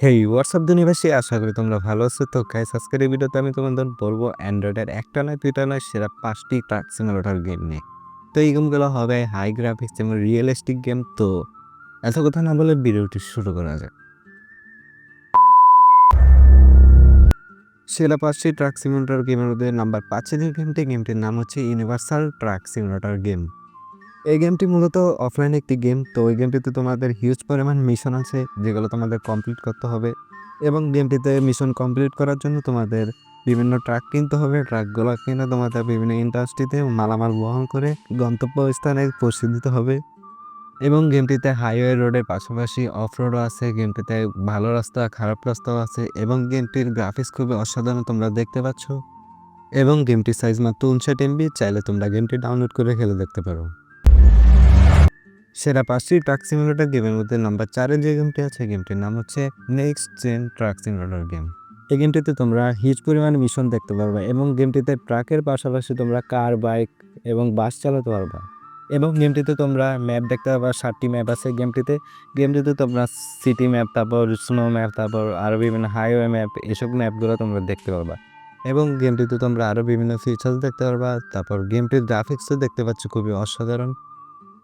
হেই WhatsApp দুনিবাসী আশা করি তোমরা ভালো আছো। তো গাইস আজকের এই ভিডিওতে আমি তোমাদের বলব অ্যান্ড্রয়েডের একটা নয়, দুইটা নয়, সেরা পাঁচটি ট্রাক সিমুলেটর গেম নিয়ে। তো এই গেমগুলো হবে হাই গ্রাফিক্স এবং রিয়েলিস্টিক গেম তো এত কথা না বলে ভিডিওটি শুরু করা যাক। সেরা পাঁচটি ট্রাক সিমুলেটর গেমের মধ্যে নাম্বার পাঁচে যে গেমটি গেমটির নাম হচ্ছে ইউনিভার্সাল ট্রাক সিমুলেটর গেম এই গেমটি মূলত অফলাইন একটি গেম তো এই গেমটিতে তোমাদের হিউজ পরিমাণ মিশন আছে, যেগুলো তোমাদের কমপ্লিট করতে হবে এবং গেমটিতে মিশন কমপ্লিট করার জন্য তোমাদের বিভিন্ন ট্রাক কিনতে হবে। ট্রাকগুলো কিনে তোমাদের বিভিন্ন ইন্ডাস্ট্রিতে মালামাল বহন করে গন্তব্য স্থানে পৌঁছে দিতে হবে এবং গেমটিতে হাইওয়ে রোডের পাশাপাশি অফ রোডও আছে গেমটিতে ভালো রাস্তা, খারাপ রাস্তাও আছে এবং গেমটির গ্রাফিক্স খুবই অসাধারণ তোমরা দেখতে পাচ্ছ এবং গেমটির সাইজ মাত্র উনষাট এমবি চাইলে তোমরা গেমটি ডাউনলোড করে খেলে দেখতে পারো। সেরা পাঁচটি ট্রাক সিমুলেটর গেমের মধ্যে নাম্বার চারে যে গেমটি আছে, গেমটির নাম হচ্ছে next gen truck simulator game এই গেমটিতে তোমরা হিউজ পরিমাণ মিশন দেখতে পারবে এবং গেমটিতে ট্রাকের পাশাপাশি তোমরা কার বাইক এবং বাস চালাতে পারবা। এবং গেমটিতে তোমরা ম্যাপ দেখতে পারবা, সাতটি ম্যাপ আছে গেমটিতে। গেমটিতে তোমরা সিটি ম্যাপ তারপর স্নো ম্যাপ তারপর আরও বিভিন্ন হাইওয়ে ম্যাপ এসব ম্যাপগুলো তোমরা দেখতে পারবা। এবং গেমটিতে তোমরা আরও বিভিন্ন ফিচার্স দেখতে পারবা, তারপর গেমটির গ্রাফিক্সও দেখতে পাচ্ছ, খুবই অসাধারণ।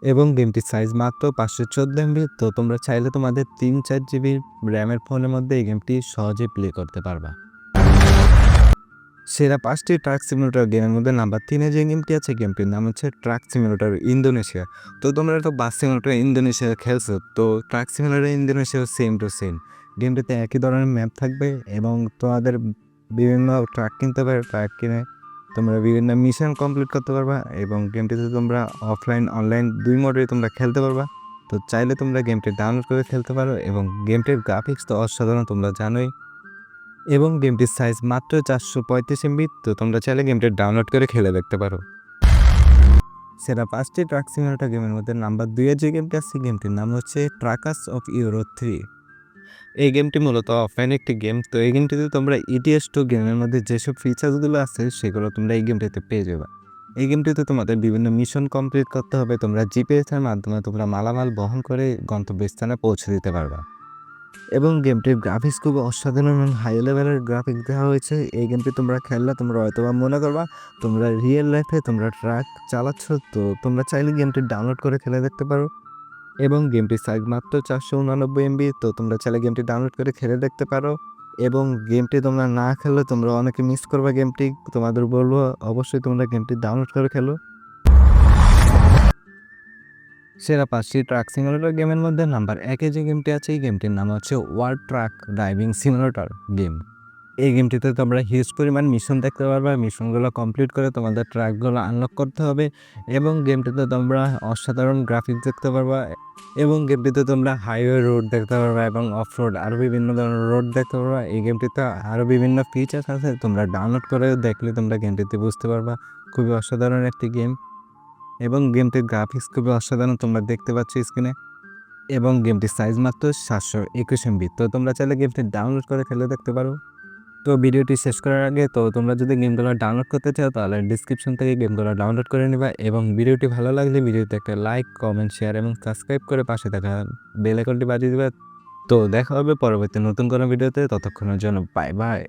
এবং গেমটির সাইজ মাত্র পাঁচশো চোদ্দ এমবি তো তোমরা চাইলে তোমাদের তিন চার জিবি র্যামের ফোনের মধ্যে এই গেমটি সহজে প্লে করতে পারবা। সেরা পাঁচটি ট্রাক সিমুলেটর গেমের মধ্যে নাম্বার তিনে যে গেমটি আছে গেমটির নাম হচ্ছে ট্রাক সিমুলেটর ইন্দোনেশিয়া তো তোমরা তো বাস সিমুলেটর ইন্দোনেশিয়া খেলছো, তো truck simulator Indonesia same to same গেমটিতে একই ধরনের ম্যাপ থাকবে এবং তোমাদের বিভিন্ন ট্রাক কিনতে পারে ট্রাক কিনে তোমরা বিভিন্ন মিশন কমপ্লিট করতে পারবা এবং গেমটিতে তোমরা অফলাইন অনলাইন দুই মোডে তোমরা খেলতে পারবা। তো চাইলে তোমরা গেমটি ডাউনলোড করে খেলতে পারো এবং গেমটির গ্রাফিক্স তো অসাধারণ তোমরা জানোই। এবং গেমটির সাইজ মাত্র চারশো পঁয়ত্রিশ এমবি তো তোমরা চাইলে গেমটি ডাউনলোড করে খেলে দেখতে পারো। সেরা পাঁচটি ট্রাক সিমিলারটা গেমের মধ্যে নাম্বার দুইয়ের যে গেমটি আছে গেমটির নাম হচ্ছে ট্রাকাস অফ ইউরো থ্রি এই গেমটি মূলত অফলাইন একটি গেম। তো এই গেমটিতে তোমরা ইটিএস টু গেমের মধ্যে যেসব ফিচার্সগুলো আছে, সেগুলো তোমরা এই গেমটিতে পেয়ে যাবে। এই গেমটিতে তোমাদের বিভিন্ন মিশন কমপ্লিট করতে হবে। তোমরা জিপিএসের মাধ্যমে তোমরা মালামাল বহন করে গন্তব্যস্থানে পৌঁছে দিতে পারবা। এবং গেমটির গ্রাফিক্স খুব অসাধারণ এবং হাই লেভেলের গ্রাফিক্স দেওয়া হয়েছে। এই গেমটি তোমরা খেললে তোমরা হয়তো বা মনে করবা, তোমরা রিয়েল লাইফে তোমরা ট্রাক চালাচ্ছ। তো তোমরা চাইলে গেমটি ডাউনলোড করে খেলে দেখতে পারো। এবং গেমটির সাইজ মাত্র চারশো উনানব্বই এমবি তো তোমরা চাইলে গেমটি ডাউনলোড করে খেলে দেখতে পারো। এবং গেমটি তোমরা না খেললে তোমরা অনেকে মিস করবে গেমটি। তোমাদের বলব, অবশ্যই তোমরা গেমটি ডাউনলোড করে খেলো। সেরা পাঁচটি ট্রাক সিমুলেটর গেমের মধ্যে নাম্বার একে যে গেমটি আছে, এই গেমটির নাম হচ্ছে world truck driving simulator game. এই গেমটিতে তোমরা হিউজ পরিমাণ মিশন দেখতে পারবে মিশনগুলো কমপ্লিট করে তোমাদের ট্র্যাকগুলো আনলক করতে হবে এবং গেমটিতে তোমরা অসাধারণ গ্রাফিক্স দেখতে পারবা এবং গেমটিতে তোমরা হাইওয়ে রোড দেখতে পারবা এবং অফ রোড আরও বিভিন্ন ধরনের রোড দেখতে পারবা। এই গেমটিতে আরও বিভিন্ন ফিচার্স আছে, তোমরা ডাউনলোড করে দেখলে তোমরা গেমটিতে বুঝতে পারবা। খুবই অসাধারণ একটি গেম এবং গেমটির গ্রাফিক্স খুবই অসাধারণ তোমরা দেখতে পাচ্ছ স্ক্রিনে এবং গেমটির সাইজ মাত্র সাতশো একুশ এমবি তো তোমরা চাইলে গেমটি ডাউনলোড করে খেলে দেখতে পারো। তো ভিডিওটি শেষ করার আগে তো তোমরা যদি গেমগুলো ডাউনলোড করতে চাও তাহলে ডিসক্রিপশন থেকে গেমগুলো ডাউনলোড করে নিবা এবং ভিডিওটি ভালো লাগলে ভিডিওতে একটা লাইক কমেন্ট শেয়ার এবং সাবস্ক্রাইব করে পাশে থাকা বেল আইকনটি বাজিয়ে দেবে। তো দেখা হবে পরবর্তী নতুন কোনো ভিডিওতে, ততক্ষণের জন্য বাই বাই